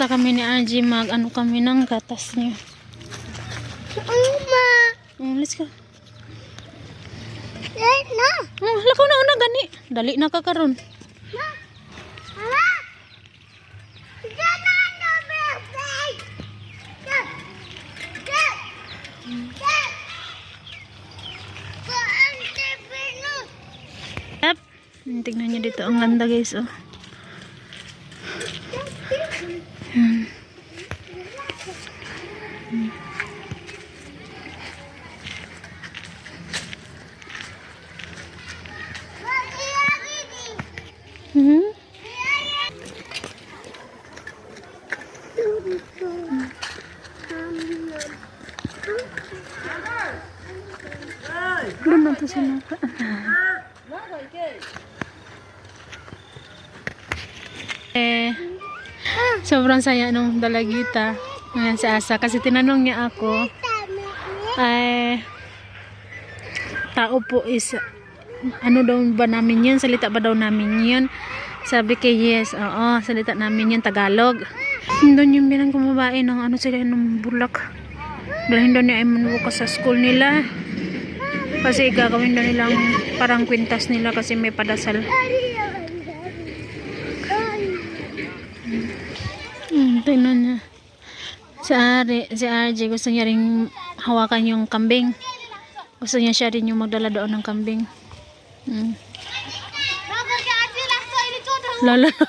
Pupunta kami ni Angie mag ano kami ng gatas niya. Uma. Oh, let's go. Eh, na. Oh, lako na una gani. Dali na ka karon. Na. Mama. Diyan na na, baby. Diyan. Diyan. Diyan. Saan TV no? Yep. Tingnan niyo dito ang ganda guys oh. Hmm. Hmm. Doon na to sa naka. Eh, sobrang saya nung dalagita. Ngayon si Asa. Kasi tinanong niya ako, ay, tao po is, ano daw ba namin yun? Salita ba daw namin yun? Sabi kay yes, oo, salita namin yun, Tagalog. Doon yung binang kumabae ng ano sila ng bulak. Dahil daw niya ay manubukas sa school nila. Kasi gagawin daw nilang parang kwintas nila kasi may padasal. Tingnan niya. Si Ari, si RJ gusto niya rin hawakan yung kambing. Gusto niya siya rin yung magdala doon ng kambing. Hmm. Lala.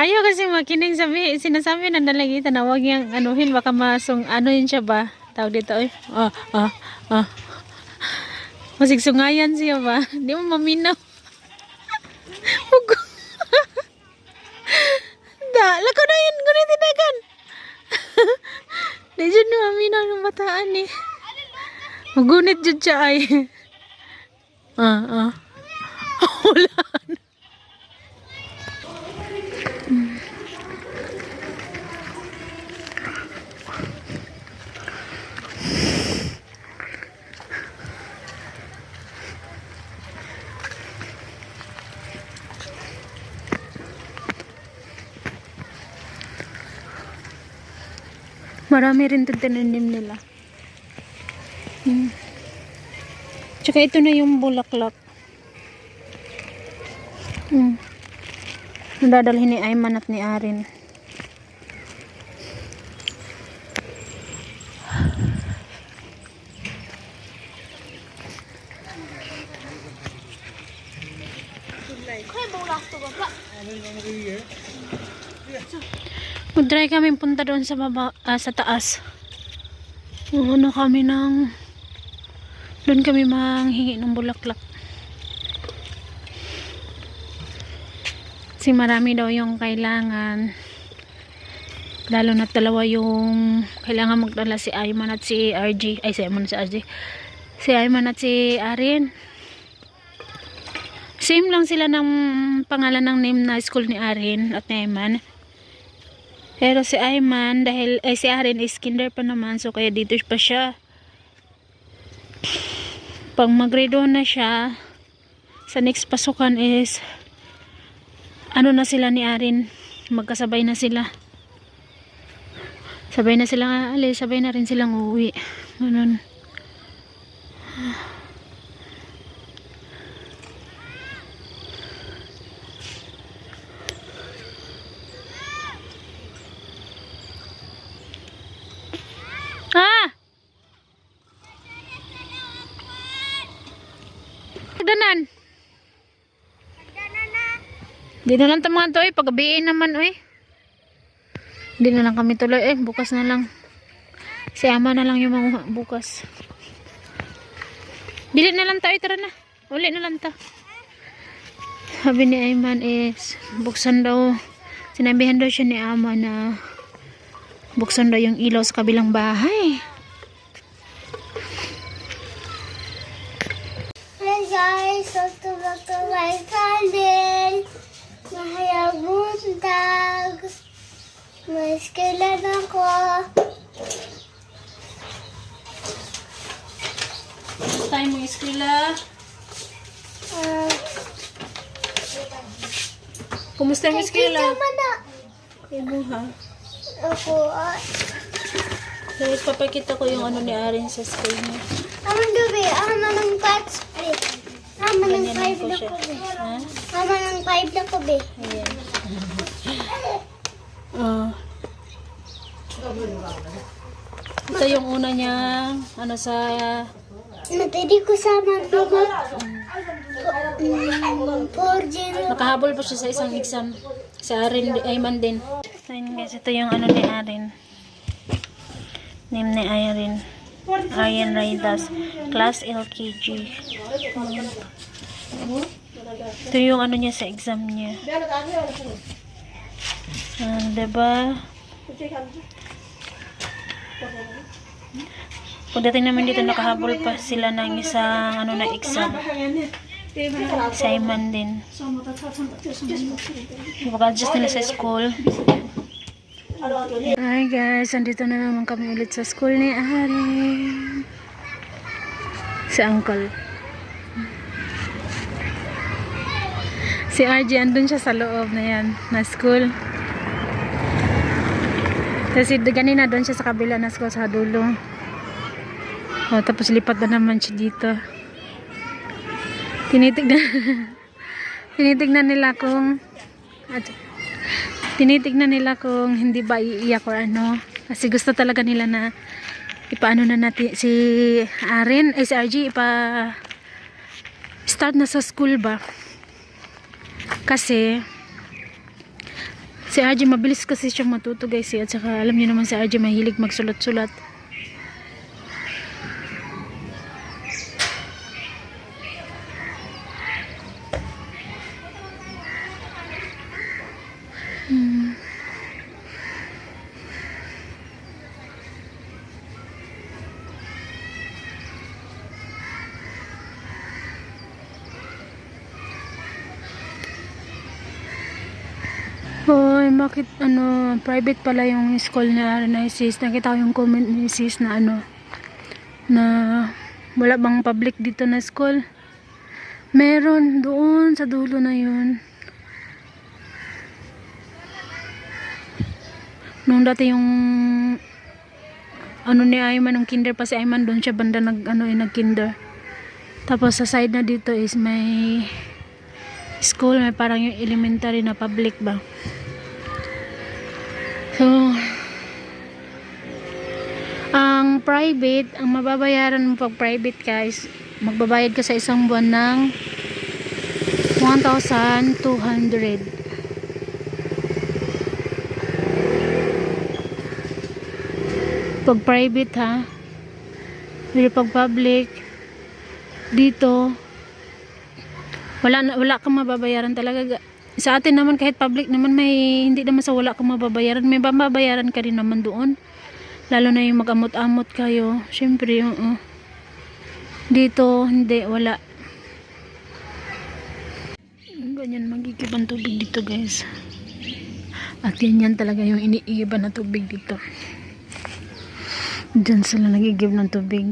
Ayaw kasi makinig sabi, sinasabi ng dalagitan na huwag niyang anuhin, baka masung, ano yun siya ba? Tawag dito, eh. Ah, ah, ah. Masigsungayan siya ba? Di mo maminaw. Huwag ko. Da, lako na yun, gunit tinagan. Di dyan na maminaw ng bataan eh. Magunit dyan siya ay. Ah, ah. Wala. Marami rin ito tinanim nila. Hmm. Tsaka ito na yung bulaklak. Hmm. Nadadalhin ni Ayman at ni Arin. Mag-try kami punta doon sa baba, ah, sa taas. Ano kami ng doon kami manghingi ng bulaklak. Kasi marami daw yung kailangan. Lalo na dalawa yung kailangan magdala si Ayman at si RG. Ay, si Ayman si RG. Si Ayman at si Arin. Same lang sila ng pangalan ng name na school ni Arin at ni Ayman. Pero si Ayman, dahil ay si Arin is kinder pa naman, so kaya dito pa siya. Pag mag-grade 1 na siya, sa next pasukan is, ano na sila ni Arin, magkasabay na sila. Sabay na sila alis, sabay na rin silang uuwi. Ganun. Ah! Danan. Di na lang tamaan to eh. Pagabiin naman eh. Di na lang kami tuloy eh. Bukas na lang. Si ama na lang yung manguha bukas. Bili na lang tayo. Tara na. Uli na lang ta. Sabi ni Ayman is buksan daw. Sinabihan daw siya ni ama na buksan daw yung ilaw sa kabilang bahay. Guys, welcome back to my channel. Mahayabundag. May skilan ako. Tayo mo eskwela. Uh, Kumusta yung eskwela? Mana? Ibo ha. Ako, ah. Dahil papakita ko yung ano ni Arin sa school niya. Aman gabi, ama ng pets. Ama ng Ganyan five po na siya. ko, be. Ama ng five na ko, be. Oh. Ito yung una niya, ano sa, Natiri ko sa. Mm, 4-0. nakahabol po siya sa isang exam. Sa Arin, Ayman din. Ayun guys, ito yung ano ni Arin. Name ni Arin. Ayan Raidas. Class LKG. Ito yung ano niya sa exam niya. Ah, diba? Pagdating naman dito, nakahabol pa sila ng isang ano na exam. Simon din. Pag-adjust nila sa school. Hi guys, andito na naman kami ulit sa school ni Arin. Si Uncle. Si RJ, andun siya sa loob na yan, na school. Kasi ganina doon siya sa kabila na school sa dulo. O, tapos lipat na naman siya dito. Tinitignan, tinitignan nila kung at, tinitignan nila kung hindi ba iiyak or ano. Kasi gusto talaga nila na ipaano na natin si Arin, ay si RG, ipa start na sa school ba. Kasi si RG mabilis kasi siya matuto guys eh. at saka alam niyo naman si RG mahilig magsulat-sulat. Private pala yung school na na sis. Nakita ko yung comment ni sis na ano, na wala bang public dito na school. Meron doon sa dulo na yun. Nung dati yung ano ni Ayman, nung kinder pa si Ayman, doon siya banda nag, ano, eh, nag-kinder. Tapos sa side na dito is may school, may parang yung elementary na public ba. So, ang private, ang mababayaran mo pag private guys, magbabayad ka sa isang buwan ng 1,200. Pag private ha, pero pag public, dito, wala wala kang mababayaran talaga sa atin naman kahit public naman may hindi naman sa wala kang mababayaran. May mababayaran ka rin naman doon. Lalo na yung mag-amot-amot kayo. Syempre yung uh, dito hindi wala. Ganyan magigibang tubig dito guys. At yan talaga yung iniigiban na tubig dito. Dyan sila nagigib ng tubig.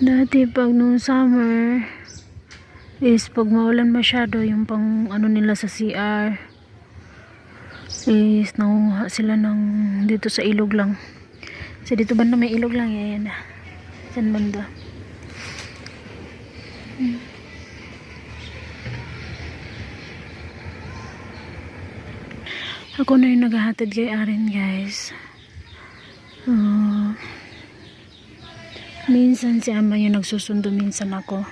Dati pag nung summer is pag maulan masyado yung pang ano nila sa CR is nanguha sila ng dito sa ilog lang. Kasi dito banda may ilog lang yan. Yan banda. Hmm. Ako na yung naghahatid kay Aren guys. Uh, Minsan si ama yung nagsusundo, minsan ako.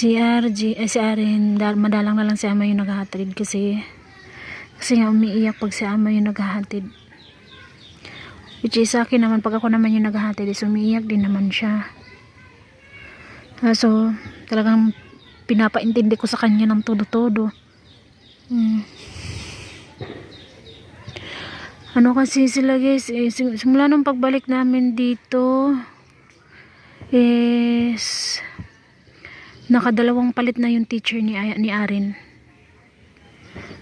Si RG, eh, si Arin, madalang na lang si ama yung naghahatid kasi kasi nga umiiyak pag si ama yung naghahatid. Which is sa akin naman, pag ako naman yung naghahatid, is umiiyak din naman siya. Ah, so, talagang pinapaintindi ko sa kanya ng todo-todo. Hmm. Ano kasi sila guys, eh, sim- simula nung pagbalik namin dito, is nakadalawang palit na yung teacher ni, ni Arin.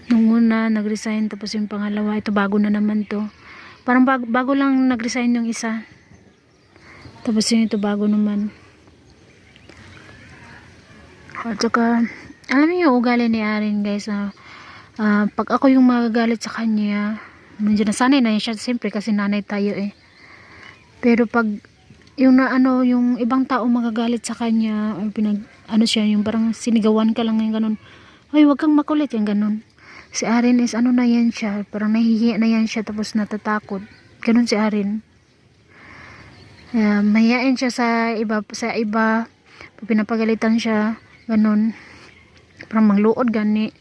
Nung una, nag-resign, tapos yung pangalawa, ito bago na naman to. Parang bago, bago lang nag-resign yung isa. Tapos yung ito bago naman. At saka, alam niyo yung ugali ni Aaron guys na ah, pag ako yung magagalit sa kanya medyo nasanay na yun siya siyempre kasi nanay tayo eh pero pag yung na ano yung ibang tao magagalit sa kanya or pinag ano siya yung parang sinigawan ka lang yung ganun. Ay wag kang makulit yung ganun. Si Aaron is ano na yan siya parang nahihiya na yan siya tapos natatakot. Ganun si Aaron uh, mahihain siya sa iba sa iba pag pinapagalitan siya ganun. Parang mangluod gani.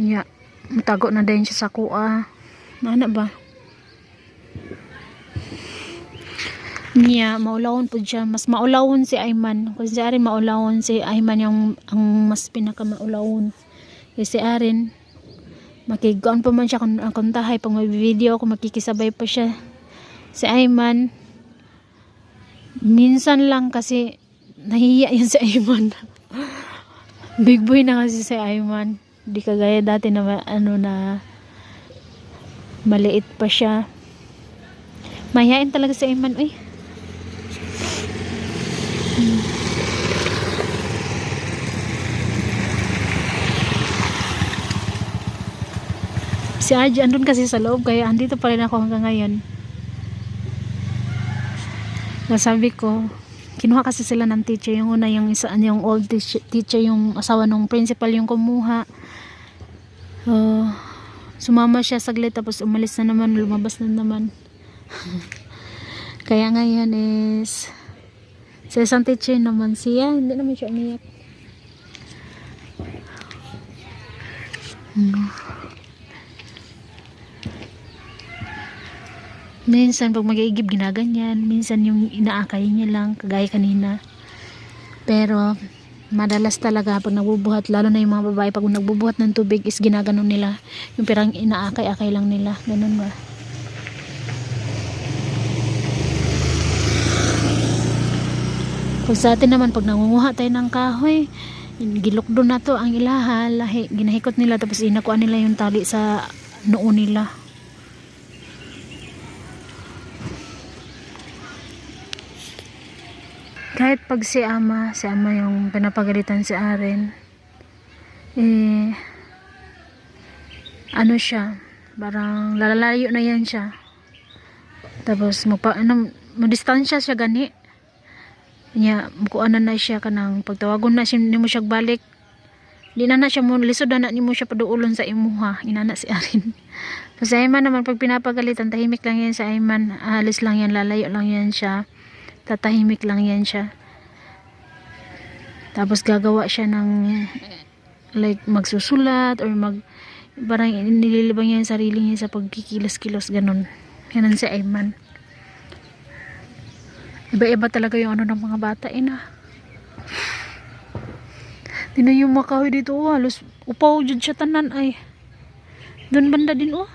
Niya mutago na din siya sa kuha. Mana ba niya maulawon po siya. Mas maulawon si Ayman. Kasi si Arin maulawon si Ayman yung ang mas pinaka maulawon kasi si Arin makiguan pa man siya kung ang kuntahay pag may video kung makikisabay pa siya. Si Ayman minsan lang kasi nahihiya yan si Ayman. Big boy na kasi si Ayman. Di kagaya dati na ano na maliit pa siya. Mahihain talaga si Ayman uy. Si Arji andun kasi sa loob kaya andito pa rin ako hanggang ngayon. Nasabi ko, kinuha kasi sila ng teacher yung una yung isa yung old teacher, yung asawa ng principal yung kumuha. So, sumama siya saglit tapos umalis na naman, lumabas na naman. kaya ngayon is sa isang teacher naman siya, hindi naman siya umiyak. Hmm. Minsan pag mag-iigib ginaganyan, minsan yung inaakay niya lang, kagaya kanina. Pero madalas talaga pag nagbubuhat, lalo na yung mga babae pag nagbubuhat ng tubig is ginaganon nila. Yung pirang inaakay-akay lang nila. Ganun ba? Pag sa atin naman, pag nangunguha tayo ng kahoy, gilukdo na to ang ilaha, lahi, ginahikot nila tapos inakuan nila yung tali sa noo nila. Kahit pag si ama, si ama yung pinapagalitan si Aren, eh, ano siya, parang lalalayo na yan siya. Tapos, magpa, ano, madistansya siya gani. Nya, mukuan na siya kanang pagtawagon na siya, ni mo siya balik. Di na na siya mo, lisod na na ni mo siya paduulon sa imuha. Inana si Arin. So, sa Ayman naman, pag pinapagalitan, tahimik lang yan sa Ayman. Alis lang yan, lalayo lang yan siya. Tatahimik lang yan siya. Tapos gagawa siya ng like magsusulat or mag parang nililibang niya yung sarili niya sa pagkikilos-kilos ganun. Ganun si Ayman. Iba-iba talaga yung ano ng mga bata ina. Tinan yung makahoy dito oh, halos upaw dyan siya tanan ay. Doon banda din oh.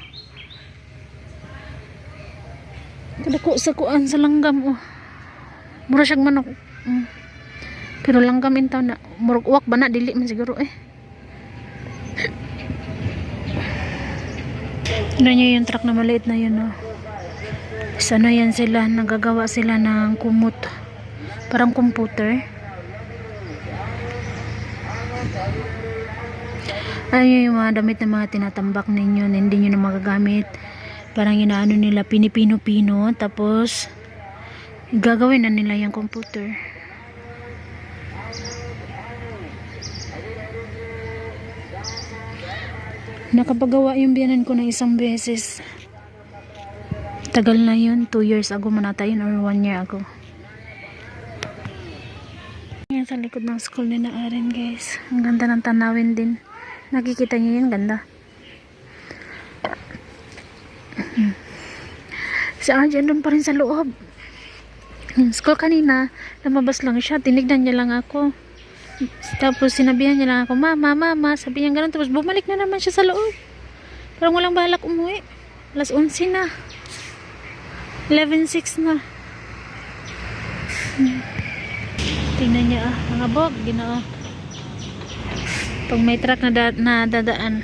Kadako sa kuan sa langgam oh. Mura siyang manok. Mm. Pero langgam intaw na murag uwak ba na dili man siguro eh. Tignan niyo yung truck na maliit na yun oh. Sana yan sila, nagagawa sila ng kumot. Parang computer. Ayun yung mga damit na mga tinatambak ninyo na hindi nyo na magagamit. Parang inaano nila pinipino-pino. Tapos, gagawin na nila yung computer. Nakapagawa yung biyanan ko ng isang beses. Tagal na yun. 2 years ago manata yun or 1 year ago. Yan sa likod ng school ni na Aren guys. Ang ganda ng tanawin din. Nakikita niyo yung ganda. Si Arjen doon pa rin sa loob. Yung school kanina, lumabas lang siya. Tinignan niya lang ako. Tapos sinabihan niya lang ako, Mama, Mama. Sabi niya ganun. Tapos bumalik na naman siya sa loob. Parang walang balak umuwi. Alas 11 na. 11.06 na. Tingnan niya ah. Mga bog, ginoo. Pag may truck na, da- na dadaan.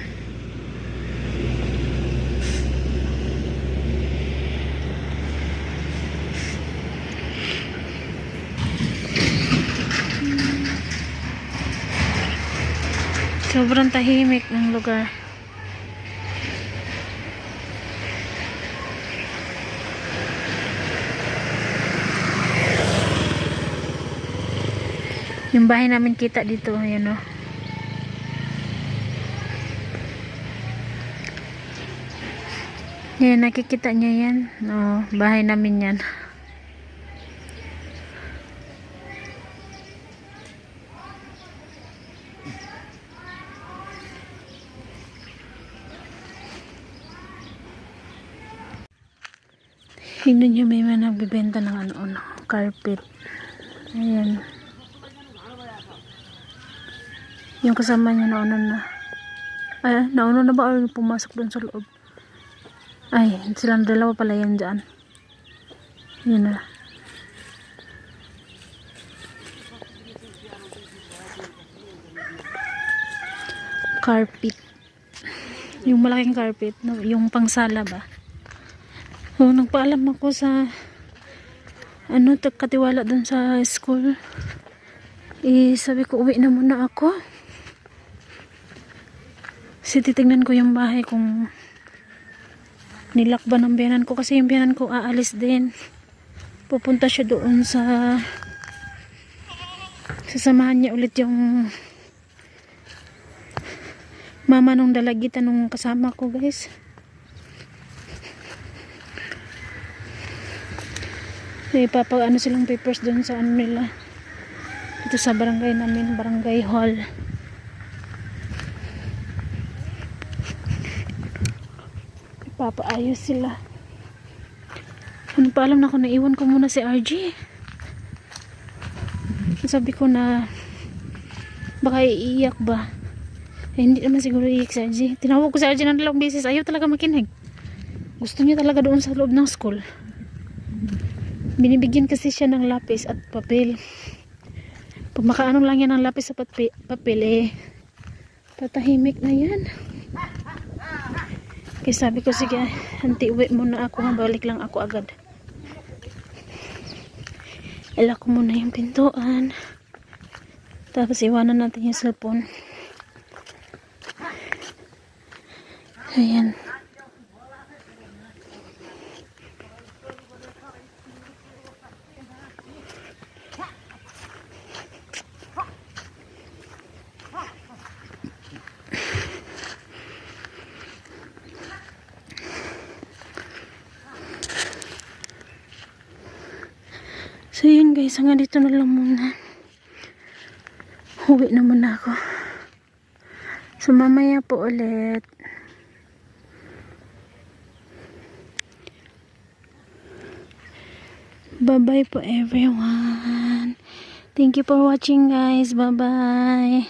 Sobrang tahimik ng lugar. Yung bahay namin kita dito, ayan o. Yan, nakikita niya yan. No, bahay namin yan. Tingnan niyo may mga nagbibenta ng ano, ano, carpet. Ayan. Yung kasama niya nauna na. Ay, nauna na ba or pumasok doon sa loob? Ay, silang dalawa pala yan dyan. Yun na. Carpet. Yung malaking carpet, yung pangsala ba? So, nagpaalam ako sa ano, katiwala dun sa school. Eh, sabi ko, uwi na muna ako. Kasi titignan ko yung bahay kung nilakban ng biyanan ko. Kasi yung biyanan ko aalis din. Pupunta siya doon sa sasamahan niya ulit yung mama nung dalagita nung kasama ko guys. Eh papa ano silang papers doon sa ano nila. Dito sa barangay namin barangay hall papaayos sila. Ano pa alam na ako naiwan ko muna si RG sabi ko na baka iiyak ba? Eh, hindi naman siguro iiyak si RG tinawag ko si RG ng dalawang beses. Ayaw talaga makinig. Gusto niya talaga doon sa loob ng school. Binibigyan kasi siya ng lapis at papel. Pag makaano lang yan ng lapis sa papi- papel eh tatahimik na yan kaya sabi ko, sige, hanti uwi muna ako, balik lang ako agad. Ila ko muna yung pintuan. Tapos iwanan natin yung cellphone. Ayan. So yun guys, hanggang dito na lang muna. Uwi na muna ako. So mamaya po ulit. Bye bye po everyone. Thank you for watching guys. Bye bye.